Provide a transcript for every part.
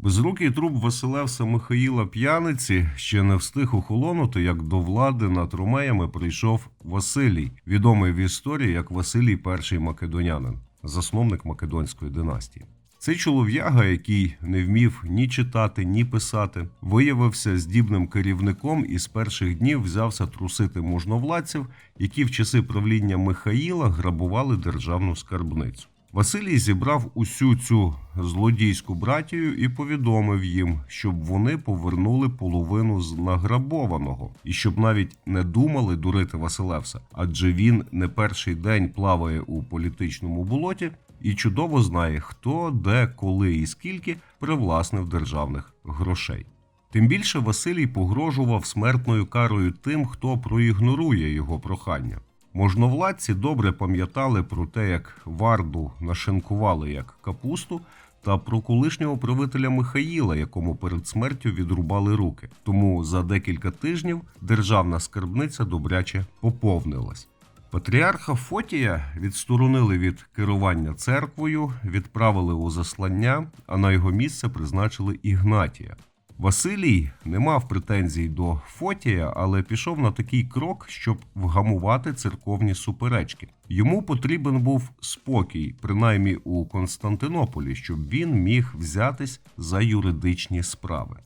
Безрукий труп Василевса Михаїла П'яниці ще не встиг охолонути, як до влади над ромеями прийшов Василій, відомий в історії як Василій І Македонянин, засновник Македонської династії. Цей чолов'яга, який не вмів ні читати, ні писати, виявився здібним керівником і з перших днів взявся трусити можновладців, які в часи правління Михаїла грабували державну скарбницю. Василій зібрав усю цю злодійську братію і повідомив їм, щоб вони повернули половину з награбованого, і щоб навіть не думали дурити Василевса, адже він не перший день плаває у політичному болоті і чудово знає, хто, де, коли і скільки привласнив державних грошей. Тим більше Василій погрожував смертною карою тим, хто проігнорує його прохання. Можновладці добре пам'ятали про те, як варду нашинкували як капусту, та про колишнього правителя Михаїла, якому перед смертю відрубали руки. Тому за декілька тижнів державна скарбниця добряче поповнилась. Патріарха Фотія відсторонили від керування церквою, відправили у заслання, а на його місце призначили Ігнатія. Василій не мав претензій до Фотія, але пішов на такий крок, щоб вгамувати церковні суперечки. Йому потрібен був спокій, принаймні у Константинополі, щоб він міг взятись за юридичні справи.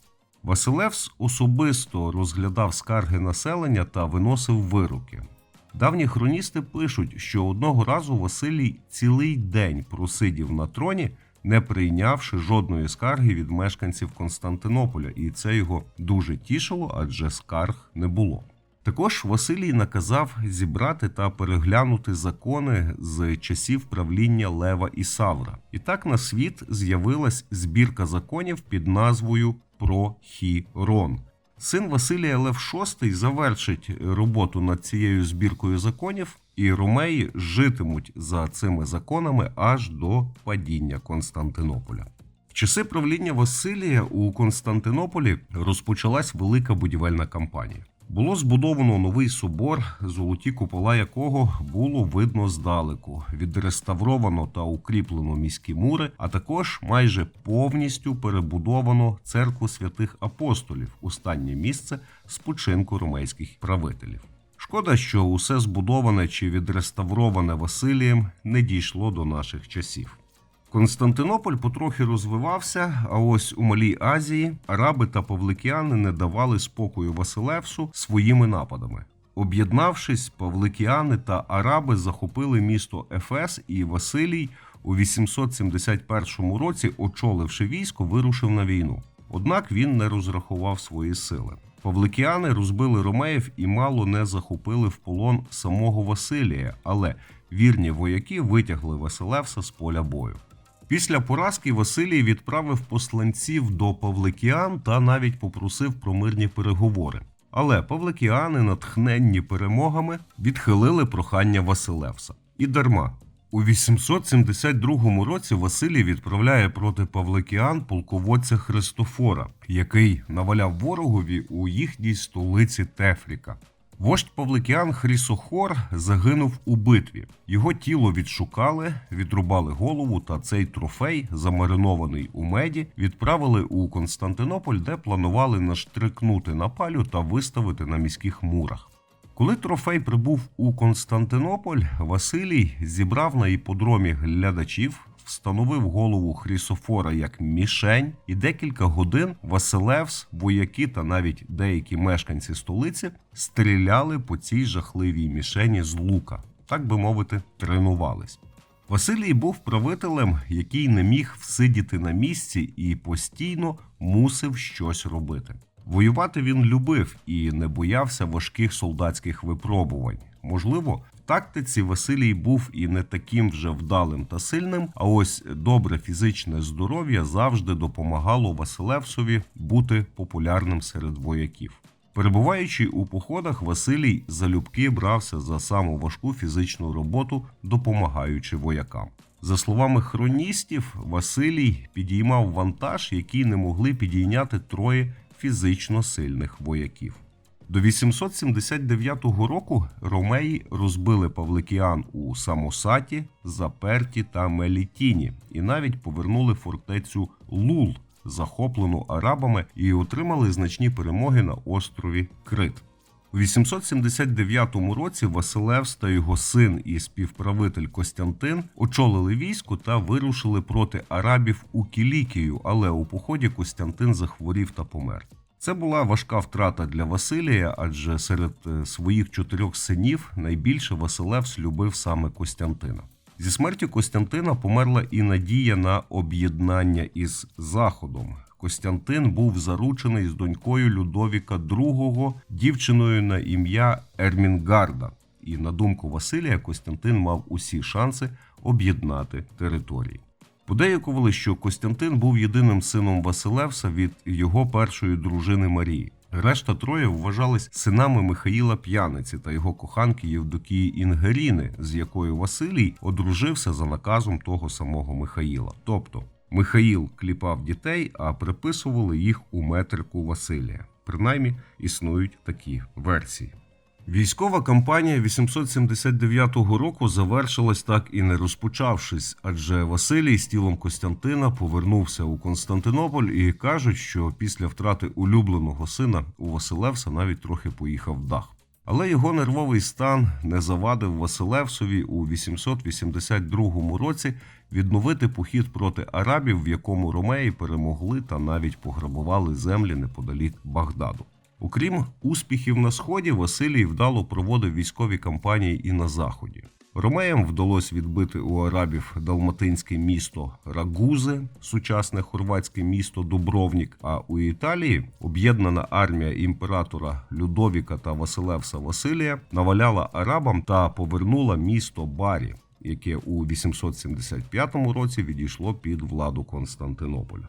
Василевс особисто розглядав скарги населення та виносив вироки. Давні хроністи пишуть, що одного разу Василій цілий день просидів на троні, не прийнявши жодної скарги від мешканців Константинополя, і це його дуже тішило, адже скарг не було. Також Василій наказав зібрати та переглянути закони з часів правління Лева і Савра. І так на світ з'явилась збірка законів під назвою Прохірон. Син Василія Лев VI завершить роботу над цією збіркою законів, і ромеї житимуть за цими законами аж до падіння Константинополя. В часи правління Василія у Константинополі розпочалась велика будівельна кампанія. Було збудовано новий собор, золоті купола якого було видно здалеку. Відреставровано та укріплено міські мури, а також майже повністю перебудовано церкву святих апостолів, останнє місце спочинку ромейських правителів. Шкода, що усе збудоване чи відреставроване Василієм не дійшло до наших часів. Константинополь потрохи розвивався, а ось у Малій Азії араби та павликіани не давали спокою Василевсу своїми нападами. Об'єднавшись, павликіани та араби захопили місто Ефес, і Василій у 871 році, очоливши військо, вирушив на війну. Однак він не розрахував свої сили. Павликіани розбили ромеїв і мало не захопили в полон самого Василія, але вірні вояки витягли Василевса з поля бою. Після поразки Василій відправив посланців до Павликіан та навіть попросив про мирні переговори. Але павликіани, натхненні перемогами, відхилили прохання Василевса. І дарма. У 872 році Василій відправляє проти Павликіан полководця Христофора, який наваляв ворогові у їхній столиці Тефріка. Вождь Павликіан Хрісохор загинув у битві. Його тіло відшукали, відрубали голову, та цей трофей, замаринований у меді, відправили у Константинополь, де планували наштрикнути на палю та виставити на міських мурах. Коли трофей прибув у Константинополь, Василій зібрав на іподромі глядачів, встановив голову Хрісофора як мішень, і декілька годин Василевс, вояки та навіть деякі мешканці столиці стріляли по цій жахливій мішені з лука, так би мовити, тренувались. Василій був правителем, який не міг всидіти на місці і постійно мусив щось робити. Воювати він любив і не боявся важких солдатських випробувань. Можливо, тактиці Василій був і не таким вже вдалим та сильним, а ось добре фізичне здоров'я завжди допомагало Василевсові бути популярним серед вояків. Перебуваючи у походах, Василій залюбки брався за саму важку фізичну роботу, допомагаючи воякам. За словами хроністів, Василій підіймав вантаж, який не могли підійняти троє фізично сильних вояків. До 879 року ромеї розбили павликіан у Самосаті, Заперті та Мелітіні і навіть повернули фортецю Лул, захоплену арабами і отримали значні перемоги на острові Крит. У 879 році Василевс та його син і співправитель Костянтин очолили військо та вирушили проти арабів у Кілікію, але у поході Костянтин захворів та помер. Це була важка втрата для Василія, адже серед е, своїх чотирьох синів найбільше Василевс любив саме Костянтина. Зі смертю Костянтина померла і надія на об'єднання із Заходом. Костянтин був заручений з донькою Людовіка II, дівчиною на ім'я Ермінгарда. І на думку Василія, Костянтин мав усі шанси об'єднати території. Подеякували, що Костянтин був єдиним сином Василевса від його першої дружини Марії. Решта троє вважались синами Михаїла П'яниці та його коханки Євдокії Інгеріни, з якою Василій одружився за наказом того самого Михаїла. Тобто Михаїл кліпав дітей, а приписували їх у метрику Василія. Принаймні існують такі версії. Військова кампанія 879 року завершилась так і не розпочавшись, адже Василій з тілом Костянтина повернувся у Константинополь і кажуть, що після втрати улюбленого сина у Василевса навіть трохи поїхав дах. Але його нервовий стан не завадив Василевсові у 882 році відновити похід проти арабів, в якому ромеї перемогли та навіть пограбували землі неподалік Багдаду. Окрім успіхів на сході, Василій вдало проводив військові кампанії і на заході. Ромеям вдалося відбити у арабів далматинське місто Рагузе, сучасне хорватське місто Дубровнік. А у Італії об'єднана армія імператора Людовіка та Василевса Василія наваляла арабам та повернула місто Барі, яке у 875 році відійшло під владу Константинополя.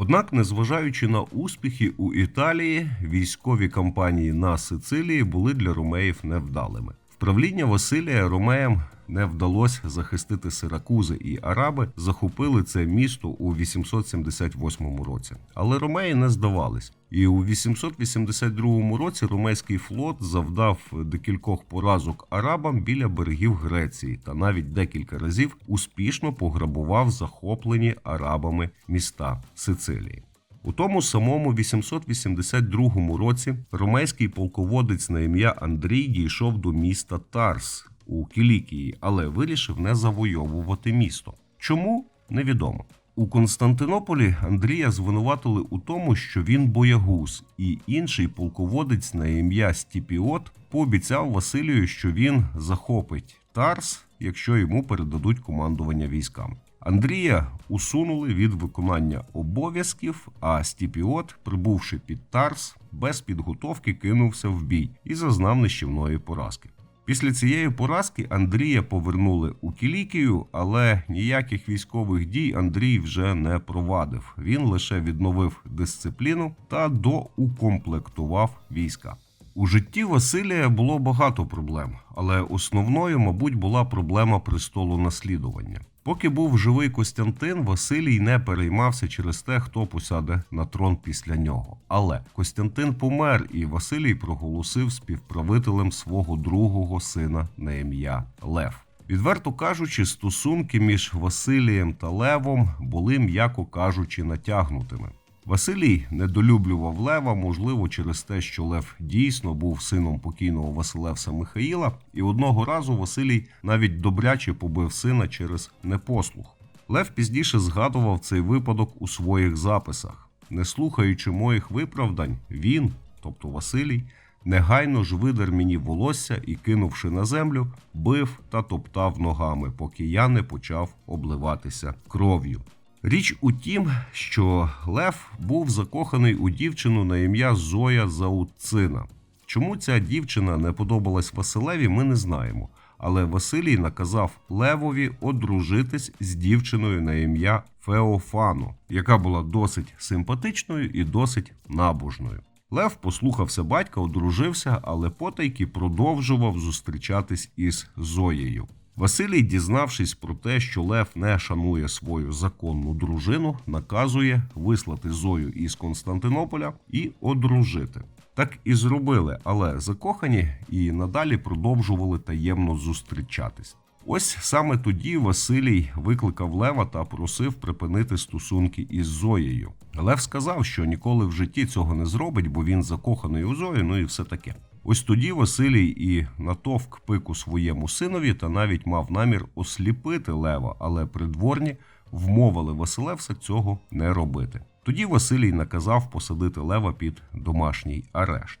Однак, незважаючи на успіхи у Італії, військові кампанії на Сицилії були для румеїв невдалими. Правління Василія ромеям не вдалося захистити Сиракузи, і араби захопили це місто у 878 році. Але ромеї не здавались. І у 882 році ромейський флот завдав декількох поразок арабам біля берегів Греції та навіть декілька разів успішно пограбував захоплені арабами міста Сицилії. У тому самому 882 році ромейський полководець на ім'я Андрій дійшов до міста Тарс у Кілікії, але вирішив не завойовувати місто. Чому невідомо. У Константинополі Андрія звинуватили у тому, що він боягуз, і інший полководець на ім'я Стіпіот пообіцяв Василію, що він захопить Тарс, якщо йому передадуть командування військам. Андрія усунули від виконання обов'язків, а Стіпіот, прибувши під Тарс, без підготовки кинувся в бій і зазнав нищівної поразки. Після цієї поразки Андрія повернули у Кілікію, але ніяких військових дій Андрій вже не провадив. Він лише відновив дисципліну та доукомплектував війська. У житті Василія було багато проблем, але основною, мабуть, була проблема престолу наслідування. Поки був живий Костянтин, Василій не переймався через те, хто посяде на трон після нього. Але Костянтин помер, і Василій проголосив співправителем свого другого сина на ім'я Лев. Відверто кажучи, стосунки між Василієм та Левом були, м'яко кажучи, натягнутими. Василій недолюблював Лева, можливо, через те, що Лев дійсно був сином покійного Василевса Михаїла, і одного разу Василій навіть добряче побив сина через непослух. Лев пізніше згадував цей випадок у своїх записах. Не слухаючи моїх виправдань, він, тобто Василій, негайно ж видер мені волосся і, кинувши на землю, бив та топтав ногами, поки я не почав обливатися кров'ю. Річ у тім, що Лев був закоханий у дівчину на ім'я Зоя Зауцина. Чому ця дівчина не подобалась Василеві, ми не знаємо. Але Василій наказав Левові одружитись з дівчиною на ім'я Феофану, яка була досить симпатичною і досить набожною. Лев послухався батька, одружився, але потайки продовжував зустрічатись із Зоєю. Василій, дізнавшись про те, що Лев не шанує свою законну дружину, наказує вислати Зою із Константинополя і одружити. Так і зробили, але закохані і надалі продовжували таємно зустрічатись. Ось саме тоді Василій викликав Лева та просив припинити стосунки із Зоєю. Лев сказав, що ніколи в житті цього не зробить, бо він закоханий у Зою, ну і все таке. Ось тоді Василій і натовк пику своєму синові та навіть мав намір осліпити Лева, але придворні вмовили Василевса цього не робити. Тоді Василій наказав посадити Лева під домашній арешт.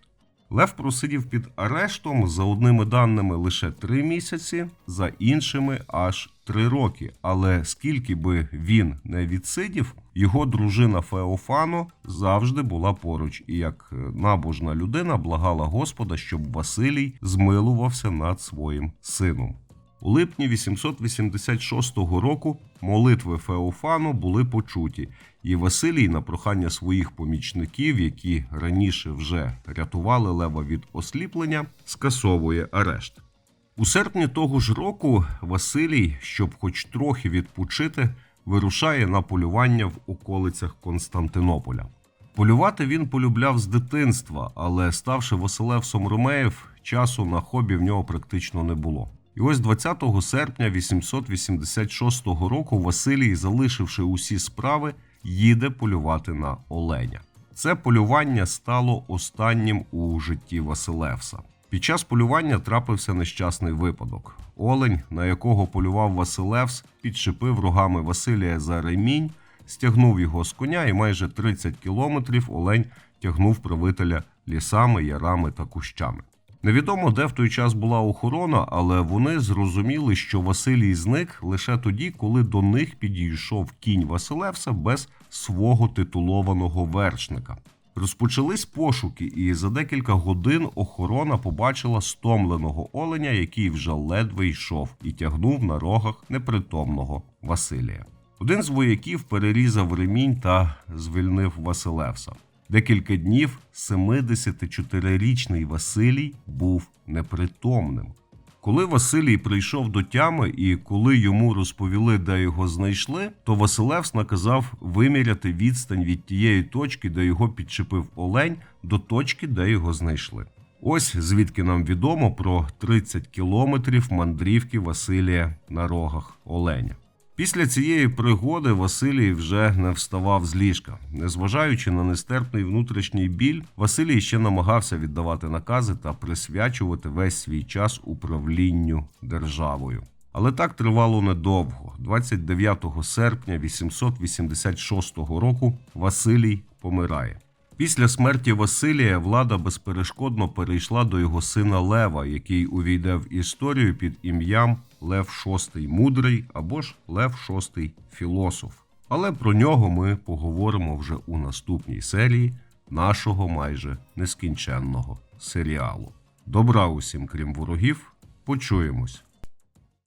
Лев просидів під арештом за одними даними лише три місяці, за іншими аж три роки. Але скільки би він не відсидів, його дружина Феофано завжди була поруч, і як е, набожна людина благала Господа, щоб Василій змилувався над своїм сином. У липні 886 року молитви Феофану були почуті, і Василій на прохання своїх помічників, які раніше вже рятували лева від осліплення, скасовує арешт. У серпні того ж року Василій, щоб хоч трохи відпочити, вирушає на полювання в околицях Константинополя. Полювати він полюбляв з дитинства, але ставши Василевсом Ромеєв, часу на хобі в нього практично не було. І ось 20 серпня 886 року Василій, залишивши усі справи, їде полювати на оленя. Це полювання стало останнім у житті Василевса. Під час полювання трапився нещасний випадок. Олень, на якого полював Василевс, підшипив рогами Василія за ремінь, стягнув його з коня, і майже 30 кілометрів олень тягнув правителя лісами, ярами та кущами. Невідомо, де в той час була охорона, але вони зрозуміли, що Василій зник лише тоді, коли до них підійшов кінь Василевса без свого титулованого вершника. Розпочались пошуки, і за декілька годин охорона побачила стомленого оленя, який вже ледве йшов, і тягнув на рогах непритомного Василія. Один з вояків перерізав ремінь та звільнив Василевса. Декілька днів 74-річний Василій був непритомним. Коли Василій прийшов до тями і коли йому розповіли, де його знайшли, то Василевс наказав виміряти відстань від тієї точки, де його підчепив олень, до точки, де його знайшли. Ось звідки нам відомо про 30 кілометрів мандрівки Василія на рогах оленя. Після цієї пригоди Василій вже не вставав з ліжка. Незважаючи на нестерпний внутрішній біль, Василій ще намагався віддавати накази та присвячувати весь свій час управлінню державою. Але так тривало недовго. 29 серпня 886 року Василій помирає. Після смерті Василія влада безперешкодно перейшла до його сина Лева, який увійде в історію під ім'ям Лев VI Мудрий або ж Лев VI Філософ. Але про нього ми поговоримо вже у наступній серії нашого майже нескінченного серіалу. Добра усім, крім ворогів, почуємось.